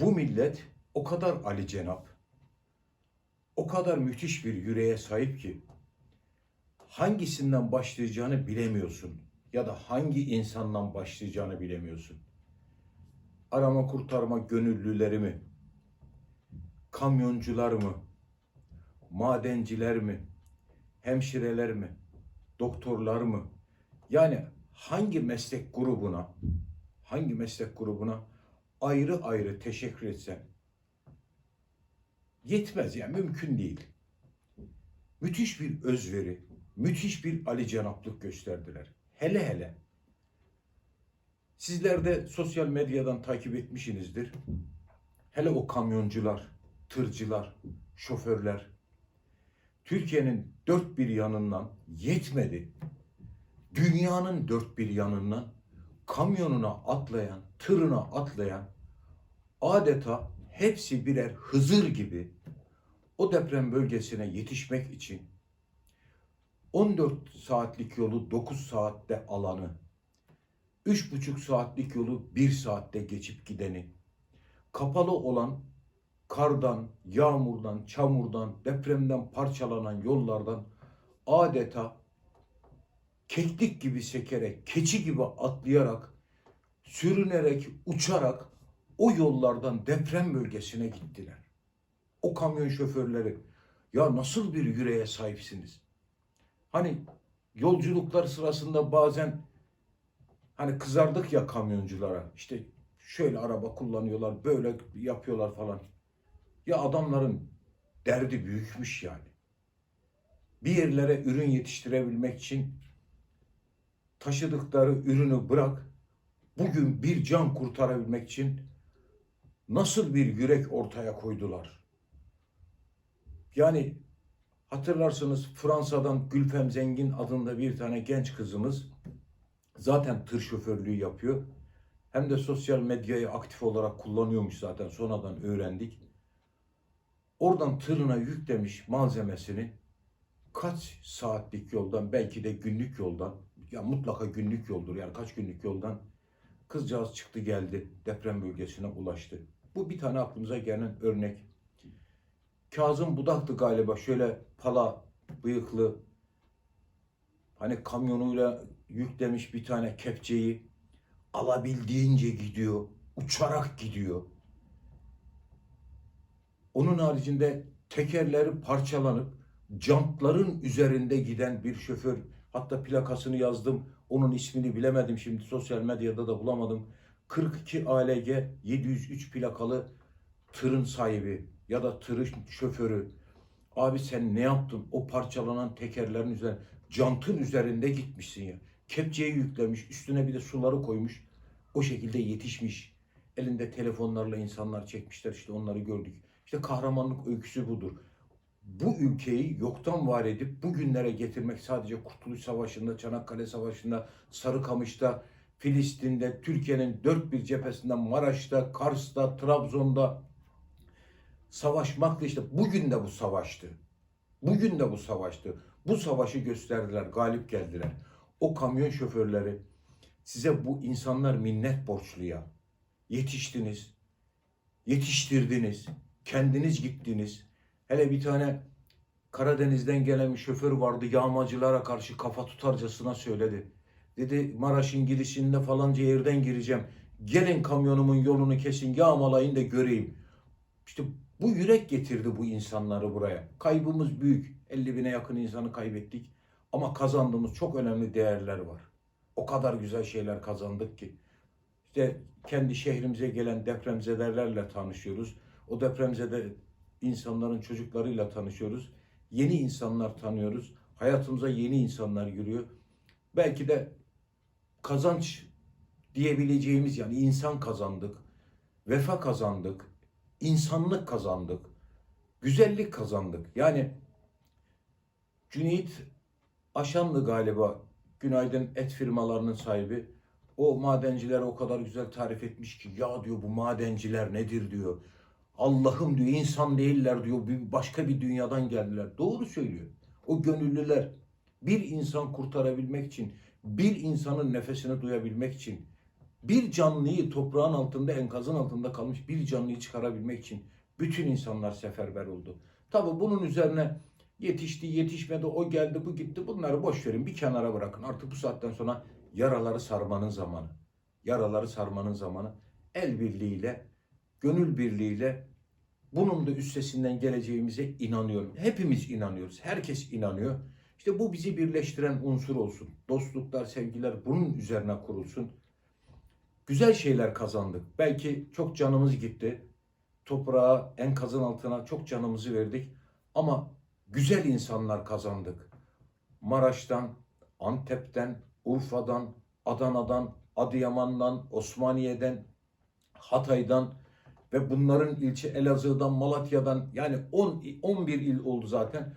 Bu millet o kadar Ali Cenap, o kadar müthiş bir yüreğe sahip ki hangisinden başlayacağını bilemiyorsun ya da hangi insandan başlayacağını bilemiyorsun. Arama kurtarma gönüllüleri mi? Kamyoncular mı? Madenciler mi? Hemşireler mi? Doktorlar mı? Yani hangi meslek grubuna hangi meslek grubuna ayrı ayrı teşekkür etsen yetmez yani mümkün değil. Müthiş bir özveri, müthiş bir Ali Cenaplık gösterdiler. Hele hele. Sizler de sosyal medyadan takip etmişsinizdir. Hele o kamyoncular, tırcılar, şoförler. Türkiye'nin dört bir yanından yetmedi. Dünyanın dört bir yanından kamyonuna atlayan, tırına atlayan adeta hepsi birer Hızır gibi o deprem bölgesine yetişmek için 14 saatlik yolu 9 saatte alanı, 3,5 saatlik yolu 1 saatte geçip gideni, kapalı olan kardan, yağmurdan, çamurdan, depremden parçalanan yollardan adeta keklik gibi sekerek, keçi gibi atlayarak, sürünerek, uçarak o yollardan deprem bölgesine gittiler. O kamyon şoförleri ya nasıl bir yüreğe sahipsiniz? Hani yolculuklar sırasında bazen hani kızardık ya kamyonculara. İşte şöyle araba kullanıyorlar, böyle yapıyorlar falan. Ya adamların derdi büyükmüş yani. Bir yerlere ürün yetiştirebilmek için taşıdıkları ürünü bırak, bugün bir can kurtarabilmek için nasıl bir yürek ortaya koydular. Yani hatırlarsınız Fransa'dan Gülfem Zengin adında bir tane genç kızımız zaten tır şoförlüğü yapıyor. Hem de sosyal medyayı aktif olarak kullanıyormuş zaten sonradan öğrendik. Oradan tırına yüklemiş malzemesini kaç saatlik yoldan belki de günlük yoldan ya mutlaka günlük yoldur yani kaç günlük yoldan kızcağız çıktı geldi deprem bölgesine ulaştı. Bu bir tane aklımıza gelen örnek. Kazım Budak'tı galiba şöyle pala bıyıklı hani kamyonuyla yüklemiş bir tane kepçeyi alabildiğince gidiyor. Uçarak gidiyor. Onun haricinde tekerleri parçalanıp jantların üzerinde giden bir şoför hatta plakasını yazdım onun ismini bilemedim şimdi sosyal medyada da bulamadım 42 ALG 703 plakalı tırın sahibi ya da tırın şoförü. Abi sen ne yaptın? O parçalanan tekerlerin üzerine jantın üzerinde gitmişsin ya. Kepçeyi yüklemiş üstüne bir de suları koymuş. O şekilde yetişmiş. Elinde telefonlarla insanlar çekmişler işte onları gördük. İşte kahramanlık öyküsü budur. Bu ülkeyi yoktan var edip bugünlere getirmek sadece Kurtuluş Savaşı'nda, Çanakkale Savaşı'nda, Sarıkamış'ta, Filistin'de, Türkiye'nin dört bir cephesinden Maraş'ta, Kars'ta, Trabzon'da savaşmakla işte bugün de bu savaştı. Bugün de bu savaştı. Bu savaşı gösterdiler, galip geldiler. O kamyon şoförleri size bu insanlar minnet borçlu ya. Yetiştiniz, yetiştirdiniz, kendiniz gittiniz. Hele bir tane Karadeniz'den gelen bir şoför vardı yağmacılara karşı kafa tutarcasına söyledi. Dedi Maraş'ın girişinde falanca yerden gireceğim. Gelin kamyonumun yolunu kesin yağmalayın da göreyim. İşte bu yürek getirdi bu insanları buraya. Kaybımız büyük. 50 bine yakın insanı kaybettik. Ama kazandığımız çok önemli değerler var. O kadar güzel şeyler kazandık ki. İşte kendi şehrimize gelen depremzedelerle tanışıyoruz. O depremzede insanların çocuklarıyla tanışıyoruz. Yeni insanlar tanıyoruz. Hayatımıza yeni insanlar giriyor. Belki de kazanç diyebileceğimiz yani insan kazandık, vefa kazandık, insanlık kazandık, güzellik kazandık. Yani Cüneyt Aşanlı galiba Günaydın et firmalarının sahibi. O madenciler o kadar güzel tarif etmiş ki ya diyor bu madenciler nedir diyor. Allah'ım diyor insan değiller diyor. Bir başka bir dünyadan geldiler. Doğru söylüyor. O gönüllüler bir insan kurtarabilmek için, bir insanın nefesini duyabilmek için Bir canlıyı toprağın altında, enkazın altında kalmış bir canlıyı çıkarabilmek için bütün insanlar seferber oldu. Tabi bunun üzerine yetişti, yetişmedi, o geldi, bu gitti. Bunları boş verin, bir kenara bırakın. Artık bu saatten sonra yaraları sarmanın zamanı. Yaraları sarmanın zamanı. El birliğiyle, gönül birliğiyle bunun da üstesinden geleceğimize inanıyorum. Hepimiz inanıyoruz. Herkes inanıyor. İşte bu bizi birleştiren unsur olsun. Dostluklar, sevgiler bunun üzerine kurulsun. Güzel şeyler kazandık. Belki çok canımız gitti. Toprağa, enkazın altına çok canımızı verdik. Ama güzel insanlar kazandık. Maraş'tan, Antep'ten, Urfa'dan, Adana'dan, Adıyaman'dan, Osmaniye'den, Hatay'dan ve bunların ilçe Elazığ'dan, Malatya'dan yani 10 11 il oldu zaten.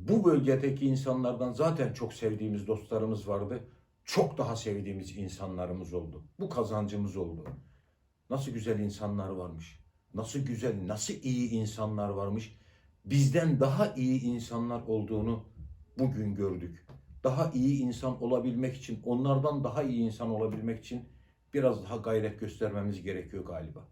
Bu bölgedeki insanlardan zaten çok sevdiğimiz dostlarımız vardı. Çok daha sevdiğimiz insanlarımız oldu. Bu kazancımız oldu. Nasıl güzel insanlar varmış. Nasıl güzel, nasıl iyi insanlar varmış. Bizden daha iyi insanlar olduğunu bugün gördük. Daha iyi insan olabilmek için, onlardan daha iyi insan olabilmek için biraz daha gayret göstermemiz gerekiyor galiba.